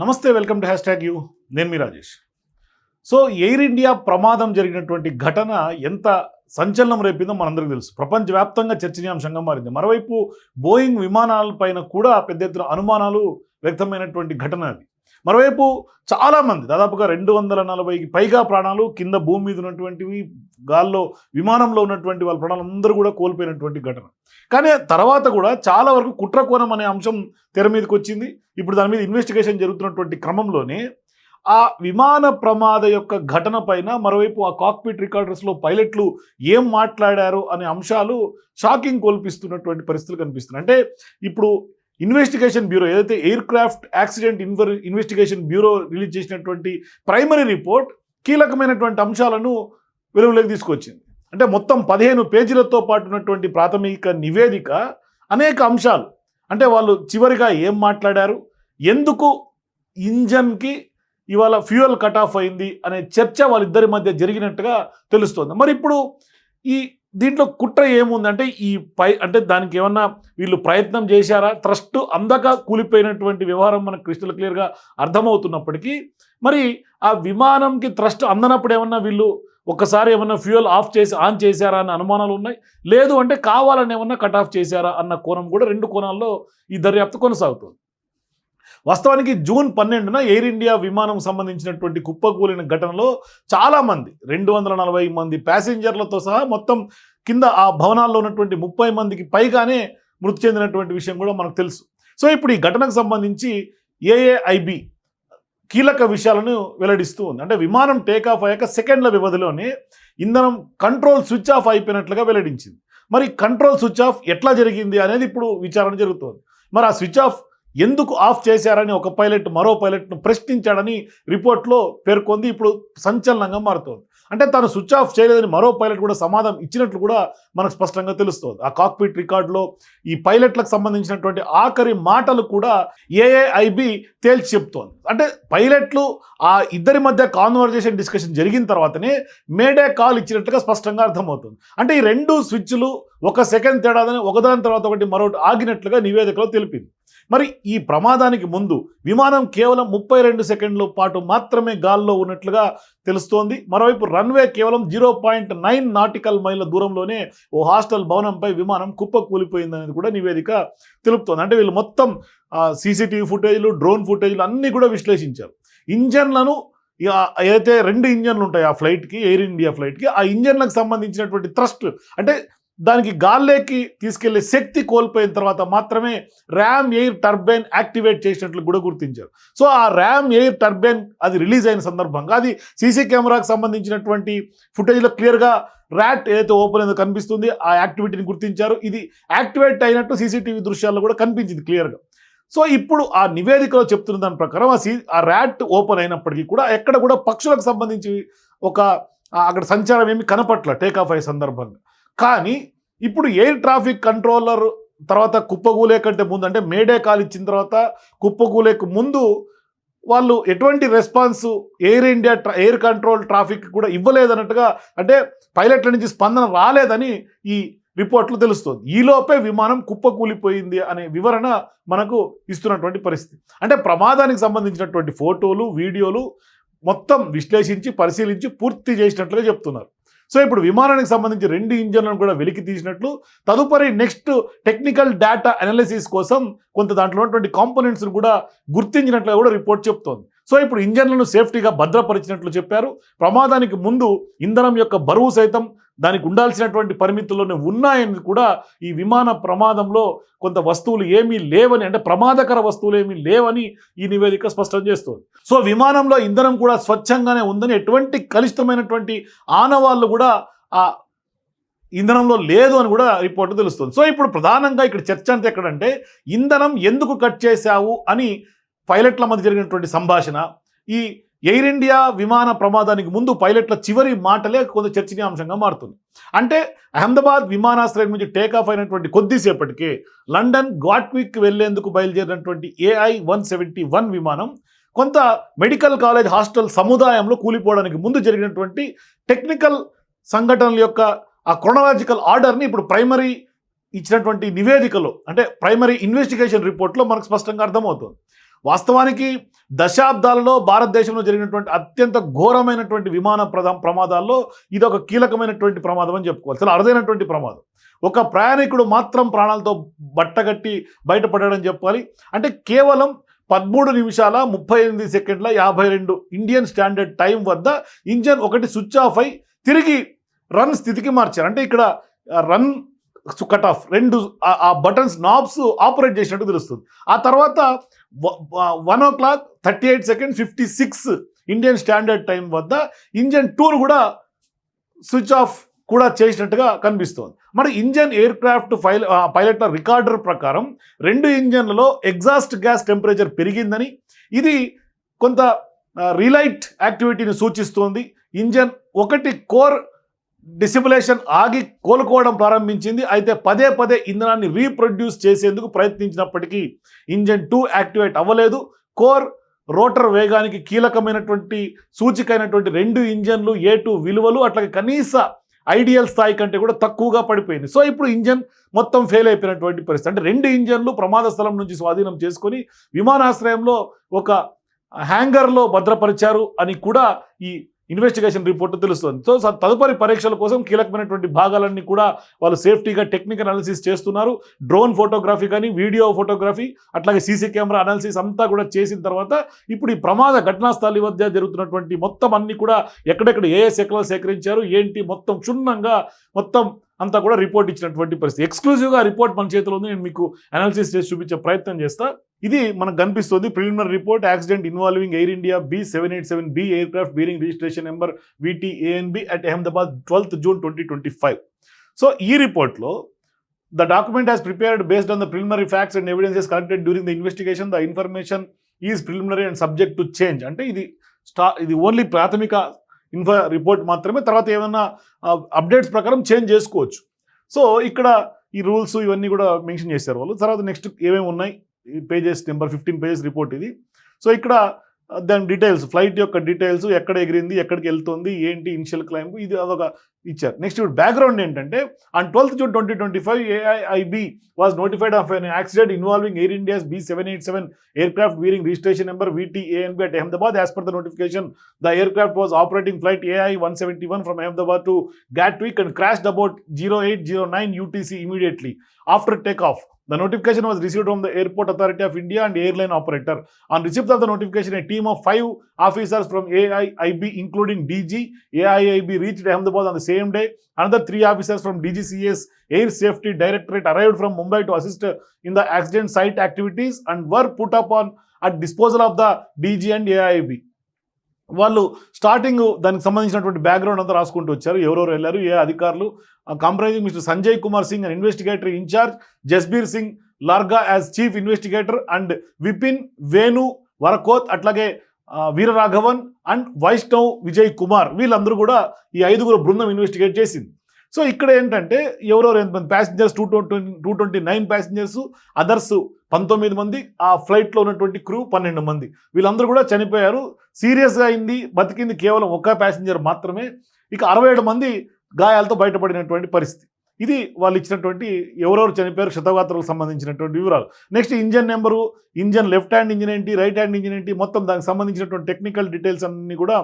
నమస్తే welcome to hash tag you. నేను మీ రాజేష్. సో ఎయిర్ ఇండియా ప్రమాదం జరిగినటువంటి ఘటన ఎంత సంచలనం రేపిందో మనందరికీ తెలుసు. ప్రపంచవ్యాప్తంగా చర్చనీయాంశంగా మారింది. మరోవైపు బోయింగ్ విమానాలపైన కూడా పెద్ద ఎత్తున అనుమానాలు వ్యక్తమైనటువంటి ఘటన అది. మరోవైపు చాలామంది దాదాపుగా రెండు వందల నలభైకి పైగా ప్రాణాలు కింద భూమి మీద ఉన్నటువంటివి గాల్లో విమానంలో ఉన్నటువంటి వాళ్ళ ప్రాణాలు అందరూ కూడా కోల్పోయినటువంటి ఘటన. కానీ తర్వాత కూడా చాలా వరకు కుట్రకోణం అనే అంశం తెర మీదకి వచ్చింది. ఇప్పుడు దాని మీద ఇన్వెస్టిగేషన్ జరుగుతున్నటువంటి క్రమంలోనే ఆ విమాన ప్రమాద యొక్క ఘటన పైన మరోవైపు ఆ కాక్పిట్ రికార్డర్స్లో పైలట్లు ఏం మాట్లాడారు అనే అంశాలు షాకింగ్ కోల్పిస్తున్నటువంటి పరిస్థితులు కనిపిస్తున్నాయి. అంటే ఇప్పుడు ఇన్వెస్టిగేషన్ బ్యూరో ఏదైతే ఎయిర్ క్రాఫ్ట్ యాక్సిడెంట్ ఇన్వర్ ఇన్వెస్టిగేషన్ బ్యూరో రిలీజ్ చేసినటువంటి ప్రైమరీ రిపోర్ట్ కీలకమైనటువంటి అంశాలను వెలుగులోకి తీసుకొచ్చింది. అంటే మొత్తం పదిహేను పేజీలతో పాటు ఉన్నటువంటి ప్రాథమిక నివేదిక అనేక అంశాలు. అంటే వాళ్ళు చివరిగా ఏం మాట్లాడారు? ఎందుకు ఇంజన్కి ఇవాళ ఫ్యూయల్ కట్ ఆఫ్ అయింది? అనే చర్చ వాళ్ళిద్దరి మధ్య జరిగినట్టుగా తెలుస్తోంది. మరి ఇప్పుడు ఈ దీంట్లో కుట్ర ఏముందంటే ఈ పై అంటే దానికి ఏమన్నా వీళ్ళు ప్రయత్నం చేశారా? ట్రస్ట్ అందక కూలిపోయినటువంటి వ్యవహారం మనకు క్రిస్టల్ క్లియర్గా అర్థమవుతున్నప్పటికీ మరి ఆ విమానంకి ట్రస్ట్ అందనప్పుడు ఏమన్నా వీళ్ళు ఒకసారి ఏమన్నా ఫ్యూయల్ ఆఫ్ చేసి ఆన్ చేశారా అన్న అనుమానాలు ఉన్నాయి? లేదు అంటే కావాలని ఏమన్నా కట్ ఆఫ్ చేశారా అన్న కోణం కూడా రెండు కోణాల్లో ఈ దర్యాప్తు కొనసాగుతుంది. వాస్తవానికి జూన్ పన్నెండున ఎయిర్ ఇండియా విమానం సంబంధించినటువంటి కుప్పకూలిన ఘటనలో చాలామంది రెండు వందల నలభై మంది ప్యాసింజర్లతో సహా మొత్తం కింద ఆ భవనాల్లో ఉన్నటువంటి ముప్పై మందికి పైగానే మృతి చెందినటువంటి విషయం కూడా మనకు తెలుసు. సో ఇప్పుడు ఈ ఘటనకు సంబంధించి ఏఏఐబి కీలక విషయాలను వెల్లడిస్తూ ఉంది. అంటే విమానం టేకాఫ్ అయ్యాక సెకండ్ల వ్యవధిలోనే ఇంధనం కంట్రోల్ స్విచ్ ఆఫ్ అయిపోయినట్లుగా వెల్లడించింది. మరి కంట్రోల్ స్విచ్ ఆఫ్ ఎట్లా జరిగింది అనేది ఇప్పుడు విచారణ జరుగుతోంది. మరి ఆ స్విచ్ ఆఫ్ ఎందుకు ఆఫ్ చేశారని ఒక పైలట్ మరో పైలట్ను ప్రశ్నించాడని రిపోర్ట్లో పేర్కొంది. ఇప్పుడు సంచలనంగా మారుతోంది. అంటే తాను స్విచ్ ఆఫ్ చేయలేదని మరో పైలట్ కూడా సమాధానం ఇచ్చినట్లు కూడా మనకు స్పష్టంగా తెలుస్తోంది. ఆ కాక్పిట్ రికార్డులో ఈ పైలట్లకు సంబంధించినటువంటి ఆఖరి మాటలు కూడా ఏఏఐబి తేల్చి చెప్తోంది. అంటే పైలట్లు ఆ ఇద్దరి మధ్య కాన్వర్జేషన్ డిస్కషన్ జరిగిన తర్వాతనే మేడే కాల్ ఇచ్చినట్లుగా స్పష్టంగా అర్థమవుతుంది. అంటే ఈ రెండు స్విచ్లు ఒక సెకండ్ తేడాదని ఒకదాని తర్వాత ఒకటి మరొకటి ఆగినట్లుగా నివేదికలో తెలిపింది. మరి ఈ ప్రమాదానికి ముందు విమానం కేవలం ముప్పై రెండు సెకండ్ల పాటు మాత్రమే గాల్లో ఉన్నట్లుగా తెలుస్తోంది. మరోవైపు రన్వే కేవలం జీరో పాయింట్ నైన్ నాటికల్ మైళ్ళ దూరంలోనే ఓ హాస్టల్ భవనంపై విమానం కుప్ప కూలిపోయిందనేది కూడా నివేదిక తెలుపుతోంది. అంటే వీళ్ళు మొత్తం సీసీటీవీ ఫుటేజ్లు డ్రోన్ ఫుటేజ్లు అన్నీ కూడా విశ్లేషించారు. ఇంజన్లను ఏదైతే రెండు ఇంజన్లు ఉంటాయి ఆ ఫ్లైట్కి ఎయిర్ ఇండియా ఫ్లైట్కి ఆ ఇంజన్లకు సంబంధించినటువంటి థ్రస్ట్ అంటే దానికి గాల్లోకి తీసుకెళ్ళే శక్తి కోల్పోయిన తర్వాత మాత్రమే ర్యామ్ ఎయిర్ టర్బైన్ యాక్టివేట్ చేసినట్లు కూడా గుర్తించారు. సో ఆ ర్యామ్ ఎయిర్ టర్బైన్ అది రిలీజ్ అయిన సందర్భంగా అది సీసీ కెమెరాకు సంబంధించినటువంటి ఫుటేజ్లో క్లియర్గా ర్యాట్ ఏదైతే ఓపెన్ అయిందో కనిపిస్తుంది ఆ యాక్టివిటీని గుర్తించారు. ఇది యాక్టివేట్ అయినట్టు సీసీటీవీ దృశ్యాల్లో కూడా కనిపించింది క్లియర్గా. సో ఇప్పుడు ఆ నివేదికలో చెప్తున్న దాని ప్రకారం ఆ సీ ఆ ర్యాట్ ఓపెన్ అయినప్పటికీ కూడా ఎక్కడ కూడా పక్షులకు సంబంధించి ఒక అక్కడ సంచారం ఏమి కనపట్ల టేక్ ఆఫ్ అయ్యే సందర్భంగా. కానీ ఇప్పుడు ఎయిర్ ట్రాఫిక్ కంట్రోలర్ తర్వాత కుప్పగూలే కంటే ముందు అంటే మేడే కాల్ ఇచ్చిన తర్వాత కుప్పగూలేకు ముందు వాళ్ళు ఎటువంటి రెస్పాన్స్ ఎయిర్ ఇండియా ట్రా ఎయిర్ కంట్రోల్ ట్రాఫిక్ కూడా ఇవ్వలేదన్నట్టుగా అంటే పైలట్ల నుంచి స్పందన రాలేదని ఈ రిపోర్ట్లు తెలుస్తుంది. ఈలోపే విమానం కుప్పకూలిపోయింది అనే వివరణ మనకు ఇస్తున్నటువంటి పరిస్థితి. అంటే ప్రమాదానికి సంబంధించినటువంటి ఫోటోలు వీడియోలు మొత్తం విశ్లేషించి పరిశీలించి పూర్తి చేసినట్లుగా చెప్తున్నారు. సో ఇప్పుడు విమానానికి సంబంధించి రెండు ఇంజన్లను కూడా వెలికి తీసినట్లు తదుపరి నెక్స్ట్ టెక్నికల్ డేటా అనాలిసిస్ కోసం కొంత దాంట్లో ఉన్నటువంటి కాంపోనెంట్స్ను కూడా గుర్తించినట్లుగా కూడా రిపోర్ట్ చెప్తోంది. సో ఇప్పుడు ఇంజన్లను సేఫ్టీగా భద్రపరిచినట్లు చెప్పారు. ప్రమాదానికి ముందు ఇంధనం యొక్క బరువు సైతం దానికి ఉండాల్సినటువంటి పరిమితుల్లోనే ఉన్నాయని కూడా ఈ విమాన ప్రమాదంలో కొంత వస్తువులు ఏమీ లేవని అంటే ప్రమాదకర వస్తువులు ఏమీ లేవని ఈ నివేదిక స్పష్టం చేస్తుంది. సో విమానంలో ఇంధనం కూడా స్వచ్ఛంగానే ఉందని ఎటువంటి కలుషితమైనటువంటి ఆనవాళ్ళు కూడా ఆ ఇంధనంలో లేదు అని కూడా రిపోర్ట్ తెలుస్తుంది. సో ఇప్పుడు ప్రధానంగా ఇక్కడ చర్చ అంతా ఎక్కడంటే ఇంధనం ఎందుకు కట్ చేశావు అని పైలట్ల మధ్య జరిగినటువంటి సంభాషణ ఈ ఎయిర్ ఇండియా విమాన ప్రమాదానికి ముందు పైలట్ల చివరి మాటలే కొంత చర్చనీయాంశంగా మారుతుంది. అంటే అహ్మదాబాద్ విమానాశ్రయం నుంచి టేకాఫ్ అయినటువంటి కొద్దిసేపటికే లండన్ గాట్విక్ వెళ్ళేందుకు బయలుదేరినటువంటి ఏఐ వన్ సెవెంటీ వన్ విమానం కొంత మెడికల్ కాలేజ్ హాస్టల్ సముదాయంలో కూలిపోవడానికి ముందు జరిగినటువంటి టెక్నికల్ సంఘటనల యొక్క ఆ క్రొనలాజికల్ ఆర్డర్ని ఇప్పుడు ప్రైమరీ ఇచ్చినటువంటి నివేదికలో అంటే ప్రైమరీ ఇన్వెస్టిగేషన్ రిపోర్ట్లో మనకు స్పష్టంగా అర్థమవుతుంది. వాస్తవానికి దశాబ్దాలలో భారతదేశంలో జరిగినటువంటి అత్యంత ఘోరమైనటువంటి విమాన ప్రదా ప్రమాదాల్లో ఇది ఒక కీలకమైనటువంటి ప్రమాదం అని చెప్పుకోవాలి చాలా అరుదైనటువంటి ప్రమాదం. ఒక ప్రయాణికుడు మాత్రం ప్రాణాలతో బట్టగట్టి బయటపడాడని చెప్పాలి. అంటే కేవలం పదమూడు నిమిషాల ముప్పై ఎనిమిది సెకండ్ల యాభై రెండు ఇండియన్ స్టాండర్డ్ టైం వద్ద ఇంజన్ ఒకటి స్విచ్ ఆఫ్ అయి తిరిగి రన్ స్థితికి మార్చారు. అంటే ఇక్కడ రన్ కట్ ఆఫ్ రెండు ఆ బటన్స్ నాబ్స్ ఆపరేట్ చేసినట్టు తెలుస్తుంది. ఆ తర్వాత one o'clock thirty eight second fifty six Indian standard time వద్ద ఇంజన్ టూర్ కూడా స్విచ్ ఆఫ్ కూడా చేసినట్టుగా కనిపిస్తోంది. మరి ఇంజన్ ఎయిర్ క్రాఫ్ట్ ఫైల్ పైలట్ల రికార్డర్ ప్రకారం రెండు ఇంజన్లలో ఎగ్జాస్ట్ గ్యాస్ టెంపరేచర్ పెరిగిందని ఇది కొంత రిలైట్ యాక్టివిటీని సూచిస్తోంది. ఇంజన్ ఒకటి కోర్ డిసిబులేషన్ ఆగి కోలుకోవడం ప్రారంభించింది. అయితే పదే పదే ఇంధనాన్ని రీప్రొడ్యూస్ చేసేందుకు ప్రయత్నించినప్పటికీ ఇంజన్ టూ యాక్టివేట్ అవ్వలేదు. కోర్ రోటర్ వేగానికి కీలకమైనటువంటి సూచికైనటువంటి రెండు ఇంజన్లు ఏ టూ విలువలు అట్లాగే కనీస ఐడియల్ స్థాయి కంటే కూడా తక్కువగా పడిపోయింది. సో ఇప్పుడు ఇంజన్ మొత్తం ఫెయిల్ అయిపోయినటువంటి పరిస్థితి. అంటే రెండు ఇంజన్లు ప్రమాద స్థలం నుంచి స్వాధీనం చేసుకొని విమానాశ్రయంలో ఒక హ్యాంగర్లో భద్రపరిచారు అని కూడా ఈ ఇన్వెస్టిగేషన్ రిపోర్ట్ తెలుస్తుంది. సో తదుపరి పరీక్షల కోసం కీలకమైనటువంటి భాగాలన్నీ కూడా వాళ్ళు సేఫ్టీగా టెక్నికల్ అనాలిసిస్ చేస్తున్నారు. డ్రోన్ ఫోటోగ్రఫీ కానీ వీడియో ఫోటోగ్రఫీ అట్లాగే సీసీ కెమెరా అనాలిసిస్ అంతా కూడా చేసిన తర్వాత ఇప్పుడు ఈ ప్రమాద ఘటనా స్థలి వద్ద జరుగుతున్నటువంటి మొత్తం అన్ని కూడా ఎక్కడెక్కడ ఏ ఏ సేకరించారు ఏంటి మొత్తం క్షుణ్ణంగా మొత్తం అంతా కూడా రిపోర్ట్ ఇచ్చినటువంటి పరిస్థితి. ఎక్స్క్లూజివ్గా రిపోర్ట్ మన చేతిలో ఉంది. నేను మీకు అనాలిసిస్ చేసి చూపించే ప్రయత్నం చేస్తా. ఇది మనకు కనిపిస్తుంది. Preliminary report accident involving Air India B seven eight seven B aircraft bearing registration number VTANB at Ahmedabad twelfth June twenty twenty five so ఈ రిపోర్ట్లో the document has prepared based on the preliminary facts and evidences collected during the investigation the information is preliminary and subject to change అంటే ఇది స్టా ఇది only ప్రాథమిక info report మాత్రమే తర్వాత ఏమైనా అప్డేట్స్ ప్రకారం చేంజ్ చేసుకోవచ్చు. సో ఇక్కడ ఈ రూల్స్ ఇవన్నీ కూడా మెన్షన్ చేశారు వాళ్ళు. తర్వాత నెక్స్ట్ ఏమేమి ఉన్నాయి? ఈ pages number fifteen pages report ఇది. సో ఇక్కడ దాని డీటెయిల్స్ ఫ్లైట్ యొక్క డీటెయిల్స్ ఎక్కడ ఎగిరింది ఎక్కడికి వెళ్తుంది ఏంటి ఇనిషియల్ క్లైంబ్ ఇది అదొక ఇచ్చారు నెక్స్ట్ ఇప్పుడు బ్యాక్గ్రౌండ్ ఏంటంటే on twelfth June twenty twenty five AIIB was notified of an accident involving Air India's B seven eight seven aircraft bearing registration number VTANB at Ahmedabad. As per the notification, the aircraft was operating flight AI 171 from Ahmedabad to Gatwick and crashed about 0809 UTC immediately after takeoff. The notification was received from the Airport Authority of India and airline operator. On receipt of the notification, a team of five officers from AIIB, including DG, AIIB, reached Ahmedabad on the same day. Another three officers from DGCS Air Safety Directorate arrived from Mumbai to assist uh, in the accident site activities and were put up on at disposal of the DG and AIB. వాళ్ళు starting దానికి సంబంధించినటువంటి background అంతా రాసుకుంటూ వచ్చారు ఎవరెవరు వెళ్ళారు ఏ అధికారులు comprising Mr Sanjay Kumar Singh and investigator in-charge Jasbir Singh Larga as chief investigator and Vipin Venu Varakoth అట్లాగే ఆ, వీరరాఘవన్ అండ్ వైష్ణవ్ విజయ్ కుమార్ వీళ్ళందరూ కూడా ఈ ఐదుగురు బృందం ఇన్వెస్టిగేట్ చేసింది. సో ఇక్కడ ఏంటంటే ఎవరెవరు ఎంతమంది passengers two twenty two twenty nine passengers others పంతొమ్మిది మంది ఆ ఫ్లైట్లో ఉన్నటువంటి క్రూ పన్నెండు మంది. వీళ్ళందరూ కూడా చనిపోయారు. సీరియస్గా అయింది బతికింది కేవలం ఒక్క ప్యాసింజర్ మాత్రమే. ఇక అరవై ఏడు మంది గాయాలతో బయటపడినటువంటి పరిస్థితి. ఇది వాళ్ళు ఇచ్చినటువంటి ఎవరెవరు చనిపోయారు శతగాత్రకు సంబంధించినటువంటి వివరాలు. Next engine number engine left hand engine ఏంటి రైట్ హ్యాండ్ ఇంజన్ ఏంటి మొత్తం దానికి సంబంధించినటువంటి టెక్నికల్ డీటెయిల్స్ అన్ని కూడా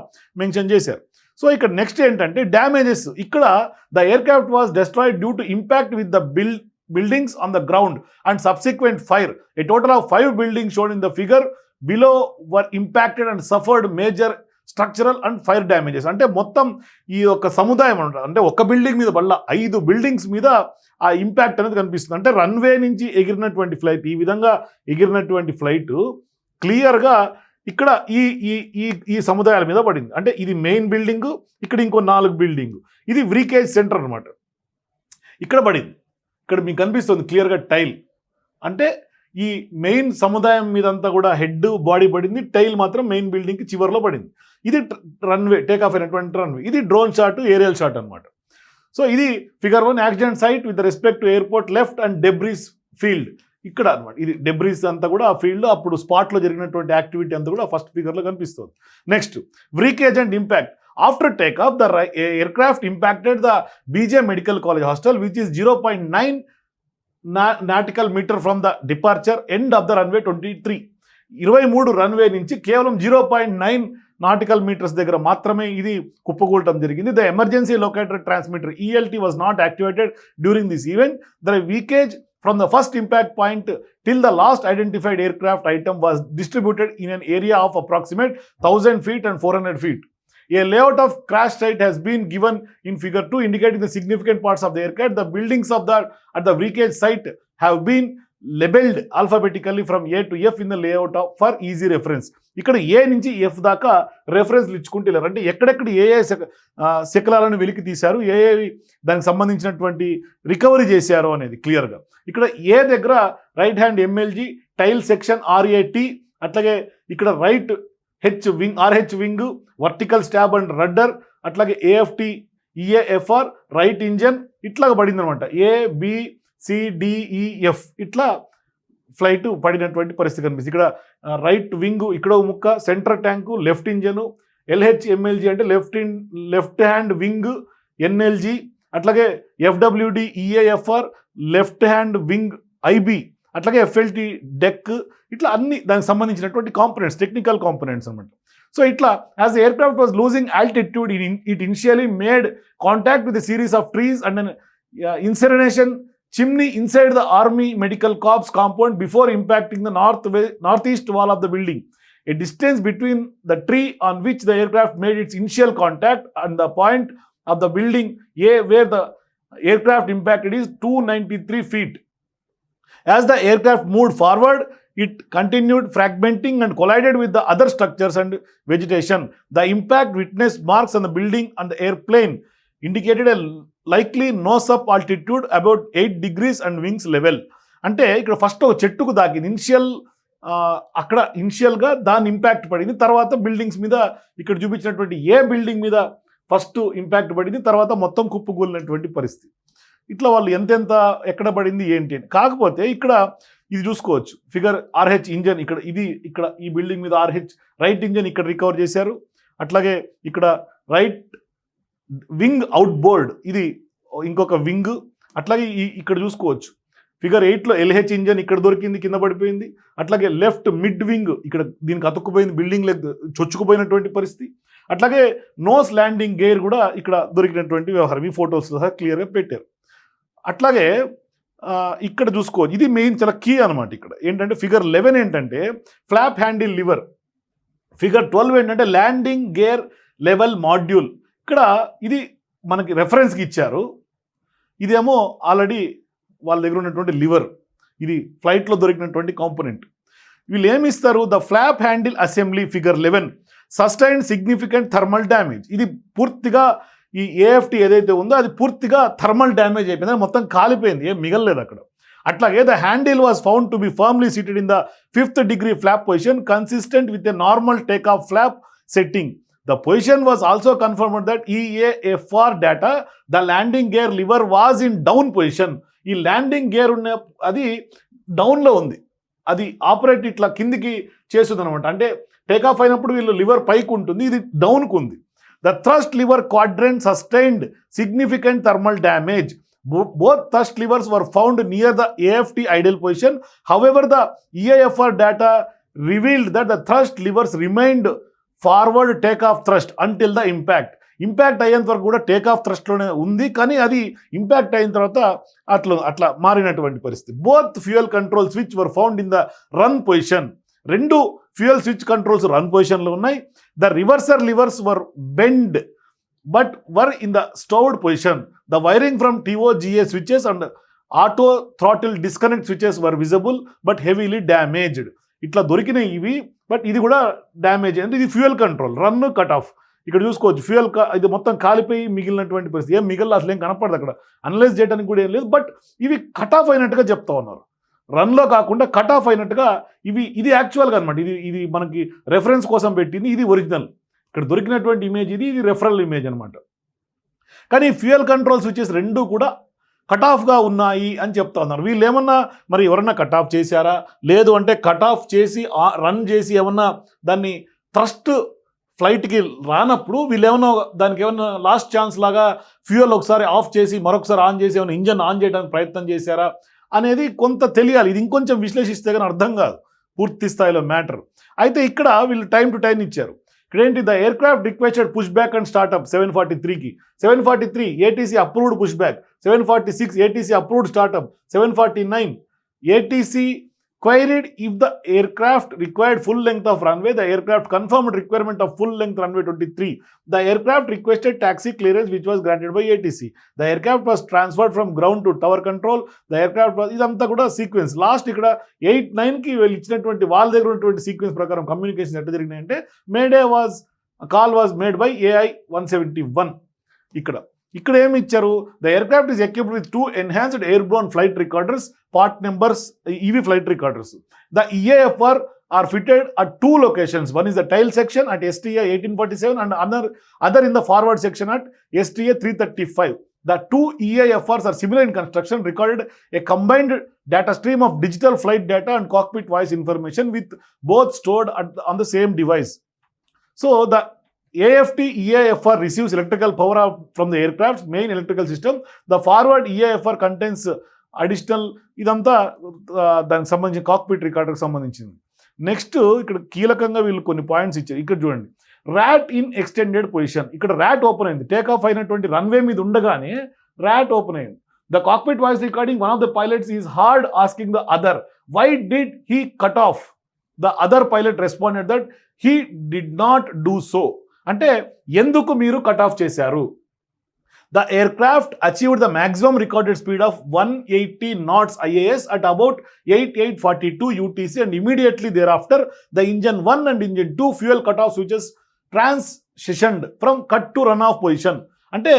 మెన్షన్ చేశారు. సో ఇక్కడ నెక్స్ట్ ఏంటంటే డ్యామేజెస్ ఇక్కడ the aircraft was destroyed due to impact with the bill buildings on the ground and subsequent fire. A total of five buildings shown in the figure. Below were impacted and suffered major structural and fire damages. అంటే మొత్తం ఈ యొక్క సముదాయం అంటారు. అంటే ఒక building మీద వల్ల ఐదు బిల్డింగ్స్ మీద ఆ ఇంపాక్ట్ అనేది కనిపిస్తుంది. అంటే రన్వే నుంచి ఎగిరినటువంటి ఫ్లైట్ ఈ విధంగా ఎగిరినటువంటి ఫ్లైట్ క్లియర్గా ఇక్కడ ఈ ఈ ఈ ఈ సముదాయాల మీద పడింది. అంటే ఇది మెయిన్ బిల్డింగ్ ఇక్కడ ఇంకో నాలుగు బిల్డింగ్. ఇది వ్రీకేజ్ సెంటర్ అనమాట ఇక్కడ పడింది. ఇక్కడ మీకు కనిపిస్తుంది క్లియర్గా టైల్. అంటే ఈ మెయిన్ సముదాయం మీదంతా కూడా హెడ్ బాడీ పడింది. టైల్ మాత్రం మెయిన్ బిల్డింగ్కి చివరిలో పడింది. ఇది రన్వే టేక్ ఆఫ్ అయినటువంటి రన్వే ఇది డ్రోన్ షాట్ ఏరియల్ షాట్ అనమాట సో ఇది figure one accident site with respect to airport left and debris field ఇక్కడ అనమాట ఇది డెబ్రీస్ అంతా కూడా ఆ ఫీల్డ్ అప్పుడు స్పాట్లో జరిగినటువంటి యాక్టివిటీ అంతా కూడా ఫస్ట్ ఫిగర్లో కనిపిస్తుంది. Next wreckage and impact after take off the aircraft impacted the BJ medical college hostel which is zero point nine nautical metre from the departure end of the runway twenty three ఇరవై మూడు runway నుంచి కేవలం zero point nine nautical metres దగ్గర మాత్రమే ఇది కుప్పకూలటం జరిగింది. The emergency locator transmitter ELT was not activated during this event the wreckage from the first impact point to the last identified identified aircraft item was distributed in an area of approximate 1000 feet and 400 feet. A layout of crash site has been given in figure 2 indicating the significant parts of the aircraft. The buildings of the at the wreckage site have been labeled alphabetically from A to F in the layout of for easy reference. ఇక్కడ A నుంచి F దాకా రెఫరెన్స్లు ఇచ్చుకుంటే లేరు అంటే ఎక్కడెక్కడ ఏ ఏ శక- ఆ, శకలాలను వెలికి తీశారు ఏ ఏ దానికి సంబంధించినటువంటి రికవరీ చేశారు అనేది క్లియర్గా ఇక్కడ ఏ దగ్గర right hand MLG tail section RAT అట్లాగే ఇక్కడ right H wing RH wing vertical stab and rudder అట్లాగే ఏఎఫ్టి ఈఏఎఫ్ఆర్ రైట్ ఇంజన్ ఇట్లా పడింది అనమాట ఏబిసిడిఈఎఫ్ ఇట్లా ఫ్లైట్ పడినటువంటి పరిస్థితి కనిపిస్తుంది. ఇక్కడ రైట్ వింగ్ ఇక్కడ ముక్క centre tank left engine LH MLG అంటే left in left hand wing NLG అట్లాగే FWD EAFR left hand wing IB అట్లాగే ఎఫ్ఎల్టీ డెక్ ఇట్లా అన్ని దానికి సంబంధించినటువంటి కాంపనెంట్స్ టెక్నికల్ కాంపనెంట్స్ అనమాట సో ఇట్లా as aircraft was losing altitude in it initially made contact with series of trees and incineration chimney inside the army medical corps compound before impacting the north northeast wall of the building a distance between the tree on which the aircraft made its initial contact and the point of the building a where the aircraft impacted is 293 feet as the aircraft moved forward it continued fragmenting and collided with the other structures and vegetation. The impact witnessed marks on the building and the airplane indicated a likely nose up altitude about eight degrees and wings level అంటే ఇక్కడ first ఒక చెట్టుకు దాకింది initial అక్కడ ఇనిషియల్గా దాని impact పడింది. తర్వాత buildings మీద ఇక్కడ చూపించినటువంటి ఏ బిల్డింగ్ మీద ఫస్ట్ ఇంపాక్ట్ పడింది. తర్వాత మొత్తం కుప్పకూలినటువంటి పరిస్థితి. ఇట్లా వాళ్ళు ఎంతెంత ఎక్కడ పడింది ఏంటి అని. కాకపోతే ఇక్కడ ఇది చూసుకోవచ్చు. ఫిగర్ ఆర్హెచ్ ఇంజన్ ఇక్కడ ఇది ఇక్కడ ఈ బిల్డింగ్ మీద ఆర్హెచ్ రైట్ ఇంజన్ ఇక్కడ రికవర్ చేశారు. అట్లాగే ఇక్కడ రైట్ వింగ్ అవుట్ బోర్డ్ ఇది ఇంకొక వింగ్. అట్లాగే ఈ ఇక్కడ చూసుకోవచ్చు. ఫిగర్ ఎయిట్లో ఎల్హెచ్ ఇంజన్ ఇక్కడ దొరికింది కింద పడిపోయింది. అట్లాగే లెఫ్ట్ మిడ్ వింగ్ ఇక్కడ దీనికి అతుక్కుపోయింది బిల్డింగ్ లెగ్ చొచ్చుకుపోయినటువంటి పరిస్థితి. అట్లాగే నోస్ ల్యాండింగ్ గేర్ కూడా ఇక్కడ దొరికినటువంటి వ్యవహారం. ఈ ఫొటోస్ సహా క్లియర్గా పెట్టారు. అట్లాగే ఇక్కడ చూసుకోవచ్చు ఇది మెయిన్ చాలా కీ అనమాట ఇక్కడ. ఏంటంటే ఫిగర్ లెవెన్ ఏంటంటే flap handle lever figure twelve ఏంటంటే ల్యాండింగ్ గేర్ లెవెల్ మాడ్యూల్ ఇక్కడ ఇది మనకి రెఫరెన్స్కి ఇచ్చారు. ఇదేమో ఆల్రెడీ వాళ్ళ దగ్గర ఉన్నటువంటి లివర్ ఇది ఫ్లైట్లో దొరికినటువంటి కాంపోనెంట్ వీళ్ళు ఏమి ఇస్తారు? The flap handle assembly figure eleven sustain significant thermal damage ఇది పూర్తిగా ఈ ఏఎఫ్టీ ఏదైతే ఉందో అది పూర్తిగా థర్మల్ డ్యామేజ్ అయిపోయింది. మొత్తం కాలిపోయింది. ఏం మిగలలేదు అక్కడ. అట్లాగే the handle was found to be firmly seated in the fifth degree flap position consistent with a normal take off flap setting the position was also confirmed that EAFR data the landing gear lever was in down position ఈ landing gear ఉన్న అది డౌన్లో ఉంది. అది operate ఇట్లా కిందికి చేస్తుంది అనమాట అంటే టేక్ ఆఫ్ అయినప్పుడు వీళ్ళు లివర్ పైకి ఉంటుంది. ఇది డౌన్కు ఉంది. The thrust lever quadrant sustained significant thermal damage both thrust levers were found near the AFT ideal position however the EAFR data revealed that the thrust levers remind forward take off thrust until the impact impact అయ్యేంత వరకు కూడా take off థ్రస్ట్లోనే ఉంది కానీ అది impact అయిన తర్వాత అట్లా అట్లా మారినటువంటి పరిస్థితి. Both fuel control switch were found in the run position రెండు ఫ్యూయల్ స్విచ్ కంట్రోల్స్ రన్ పొజిషన్లో ఉన్నాయి. The reverser levers were bend but were in the stowed position. The wiring from TOGA switches and auto throttle disconnect switches were visible but heavily damaged. ఇట్లా దొరికినాయి ఇవి but ఇది కూడా damage అంటే ఇది fuel control run cut off. ఇక్కడ చూసుకోవచ్చు fuel ఇది మొత్తం కాలిపోయి మిగిలినటువంటి పరిస్థితి. ఏం మిగిలిన అసలు ఏం కనపడదు అక్కడ. అనలైజ్ చేయడానికి కూడా ఏం లేదు బట్ ఇవి కట్ ఆఫ్ అయినట్టుగా చెప్తా ఉన్నారు. రన్లో కాకుండా కట్ ఆఫ్ అయినట్టుగా ఇవి ఇది యాక్చువల్గా అనమాట ఇది ఇది మనకి రెఫరెన్స్ కోసం పెట్టింది ఇది ఒరిజినల్ ఇక్కడ దొరికినటువంటి ఇమేజ్ ఇది ఇది రెఫరల్ ఇమేజ్ అనమాట కానీ ఫ్యూయల్ కంట్రోల్ స్విచెస్ రెండు కూడా కట్ ఆఫ్గా ఉన్నాయి అని చెప్తా ఉన్నారు. వీళ్ళు ఏమన్నా మరి ఎవరన్నా కట్ ఆఫ్ చేశారా? లేదు అంటే కట్ ఆఫ్ చేసి రన్ చేసి ఏమన్నా దాన్ని థ్రస్ట్ ఫ్లైట్కి రానప్పుడు వీళ్ళు ఏమన్నా దానికి ఏమన్నా లాస్ట్ ఛాన్స్ లాగా ఫ్యూయల్ ఒకసారి ఆఫ్ చేసి మరొకసారి ఆన్ చేసి ఏమైనా ఇంజన్ ఆన్ చేయడానికి ప్రయత్నం చేశారా? అనేది కొంత తెలియాలి. ఇది ఇంకొంచెం విశ్లేషిస్తే కానీ అర్థం కాదు. పూర్తి స్థాయిలో మ్యాటర్. అయితే ఇక్కడ వీళ్ళు టైం టు టైం ఇచ్చారు. ఇక్కడ ఏంటి the aircraft requested push back and startup seven forty త్రీకి. Seven forty three ATC approved push back. Seven forty six ATC approved startup. Seven forty nine ATC queried if the aircraft required full length of runway the aircraft confirmed requirement of full length runway 23 the aircraft requested taxi clearance which was granted by atc the aircraft was transferred from ground to tower control the aircraft was ఇదంతా కూడా sequence last ఇక్కడ eight నైన్కి వీళ్ళు ఇచ్చినటువంటి వాళ్ళ దగ్గర ఉన్నటువంటి sequence ప్రకారం కమ్యూనికేషన్ ఎట్లా జరిగినాయంటే mayday was call was made by AI one seventy one ఇక్కడ ఇక్కడ ఏమి ఇచ్చారు? The aircraft is equipped with two enhanced air borne flight recorders part numbers ఇవి flight recorders the EAFR are fitted at two locations one is the tail section at STA eighteen forty seven and other other in the forward section at STA three thirty five The two E EAFRs are similar in construction, recorded a combined data stream of digital flight data and cockpit voice information with both stored at the- on the same device. So the AFT EAFR receives electrical power of, from the aircraft's main electrical system. The forward EAFR contains additional ఇదంతా దానికి సంబంధించిన cockpit రికార్డర్కి సంబంధించింది. Next ఇక్కడ కీలకంగా వీళ్ళు కొన్ని points ఇచ్చారు. ఇక్కడ చూడండి. ర్యాట్ ఇన్ ఎక్స్టెండెడ్ పొజిషన్ ఇక్కడ ర్యాట్ ఓపెన్ అయింది. టేక్ ఆఫ్ అయినటువంటి రన్వే మీద ఉండగానే ర్యాట్ ఓపెన్ అయింది. The cockpit voice recording one of the pilots is heard asking the other why did he cut off the other pilot responded that he did not do so అంటే ఎందుకు మీరు cut off చేశారు? The aircraft achieved the maximum recorded speed of one eighty knots IAS at about eight eight forty two UTC and immediately there after the engine one and engine two fuel cut off switches transitioned from cut to run off position అంటే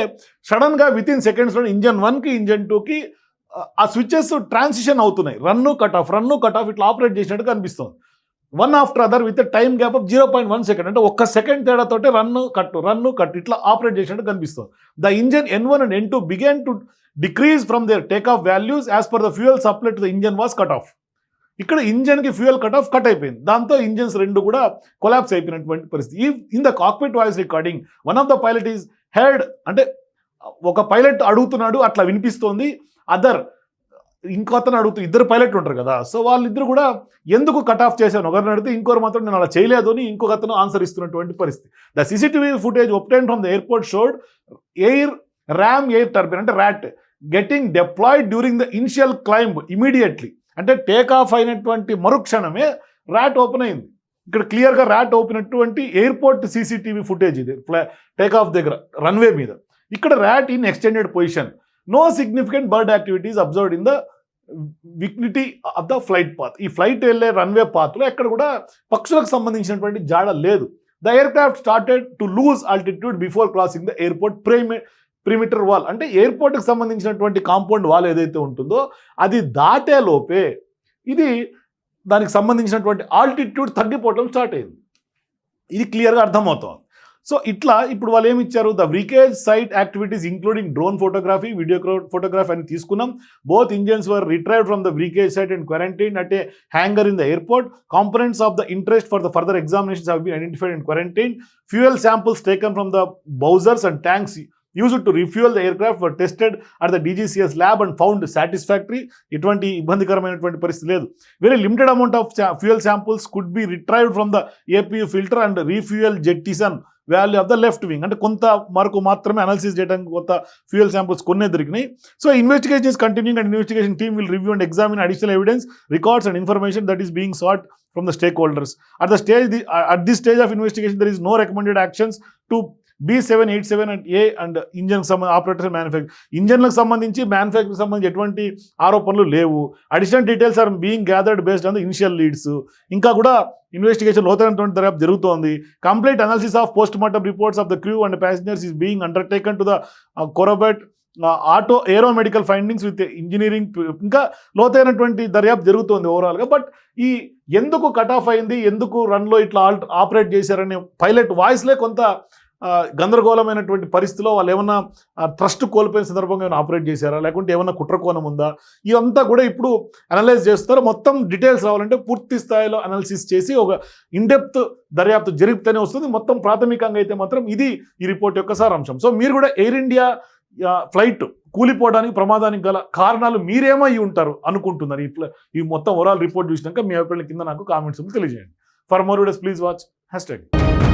సడన్గా within సెకండ్స్లో engine వన్కి engine టూకి ఆ switches transition అవుతున్నాయి. Run cut off run cut off ఇట్లా operate చేసినట్టు కనిపిస్తుంది one after other with time gap of zero point one second అంటే ఒక్క సెకండ్ తేడాతోటే రన్ను కట్టు రన్ను కట్టు. ఇట్లా ఆపరేట్ చేసినట్టు కనిపిస్తుంది. The engine N one and N two began to decrease from there take off values as per the fuel supply to the engine was cut off ఇక్కడ ఇంజన్కి fuel cut off cut అయిపోయింది. దాంతో engines రెండు కూడా collapse అయిపోయినటువంటి పరిస్థితి. ఈ in the cockpit voice recording one of the pilot is heard అంటే ఒక పైలట్ అడుగుతున్నాడు అట్లా వినిపిస్తోంది. అదర్ ఇంకో అతను అడుగుతూ ఇద్దరు పైలట్లు ఉంటారు కదా. సో వాళ్ళిద్దరు కూడా ఎందుకు కట్ ఆఫ్ చేశాను ఒకరిని అడిగితే ఇంకొకరు మాత్రం నేను అలా చేయలేదు అని ఇంకొక అతను ఆన్సర్ ఇస్తున్నటువంటి పరిస్థితి. The CCTV footage obtained from the airport showed air ram air turbine అంటే RAT getting deployed during the initial climb immediately అంటే టేక్ ఆఫ్ అయినటువంటి మరుక్షణమే ర్యాట్ ఓపెన్ అయింది. ఇక్కడ క్లియర్గా ర్యాట్ ఓపెన్ అయినటువంటి ఎయిర్పోర్ట్ సీసీటీవీ ఫుటేజ్ ఇది. టేక్ ఆఫ్ దగ్గర రన్వే మీద. ఇక్కడ RAT in extended position no significant bird activities observed in the vicinity of the flight path. ఈ ఫ్లైట్ వెళ్ళే రన్వే పాత్లో ఎక్కడ కూడా పక్షులకు సంబంధించినటువంటి జాడ లేదు. The aircraft started to lose altitude before crossing the airport prime perimeter wall. అంటే ఎయిర్పోర్ట్కి సంబంధించినటువంటి కాంపౌండ్ వాల్ ఏదైతే ఉంటుందో అది దాటే లోపే ఇది దానికి సంబంధించినటువంటి ఆల్టిట్యూడ్ తగ్గిపోవడం స్టార్ట్ అయింది. ఇది క్లియర్గా అర్థమవుతుంది. సో ఇట్లా ఇప్పుడు వాళ్ళు ఏమి ఇచ్చారు the wreckage site activities including drone photography video photography అని తీసుకున్నాం. Both engines were retrieved from the wreckage site and quarantine at a hangar in the airport components of the interest for the further examinations have been identified and quarantine fuel samples taken from the bowsers and tanks used to refuel the aircraft were tested at the DGCA's lab and found satisfactory ఎటువంటి ఇబ్బందికరమైనటువంటి పరిస్థితి లేదు. Very limited amount of fuel samples could be retrieved from the AP filter and refuel jettison valve of the left wing అంటే కొంత మరకు మాత్రమే analysis చేయడానికి కొంత fuel samples కొన్నే దొరికినాయి. So investigation is continuing and investigation team will review and examine additional evidence records and information that is being sought from the stakeholders at the stage at the stage of investigation there is no recommended actions to be seven eight seven and a and ఇంజన్కి సంబంధించి operator manufacture ఇంజన్లకు సంబంధించి మ్యానుఫ్యాక్చర్కి సంబంధించి ఎటువంటి ఆరోపణలు లేవు. Additional details are being gathered based on the initial leads ఇంకా కూడా investigation లోతైనటువంటి దర్యాప్తు జరుగుతోంది. Complete analysis of post mortem reports of the crew and passengers is being undertaken to the corroborate auto aero medical findings with engineering ఇంకా లోతైనటువంటి దర్యాప్తు జరుగుతోంది ఓవరాల్గా బట్ ఈ ఎందుకు కట్ ఆఫ్ అయింది? ఎందుకు రన్లో ఇట్లా ఆపరేట్ చేశారనే పైలట్ వాయిస్లే కొంత గందరగోళమైనటువంటి పరిస్థితిలో వాళ్ళు ఏమన్నా ట్రస్ట్ కోల్పోయిన సందర్భంగా ఏమైనా ఆపరేట్ చేశారా? లేకుంటే ఏమన్నా కుట్రకోణం ఉందా? ఇదంతా కూడా ఇప్పుడు అనలైజ్ చేస్తారు మొత్తం డీటెయిల్స్ రావాలంటే పూర్తి స్థాయిలో అనాలిసిస్ చేసి ఒక ఇన్డెప్త్ దర్యాప్తు జరిగితేనే వస్తుంది. మొత్తం ప్రాథమికంగా అయితే మాత్రం ఇది ఈ రిపోర్ట్ యొక్క సారాంశం. సో మీరు కూడా ఎయిర్ ఇండియా ఫ్లైట్ కూలిపోవడానికి ప్రమాదానికి గల కారణాలు మీరేమై ఉంటారు అనుకుంటున్నారు. ఈ ఈ మొత్తం ఓవరాల్ రిపోర్ట్ చూసినాక మీ అభిప్రాయం కింద నాకు కామెంట్స్ తెలియజేయండి. For more videos please watch hashtag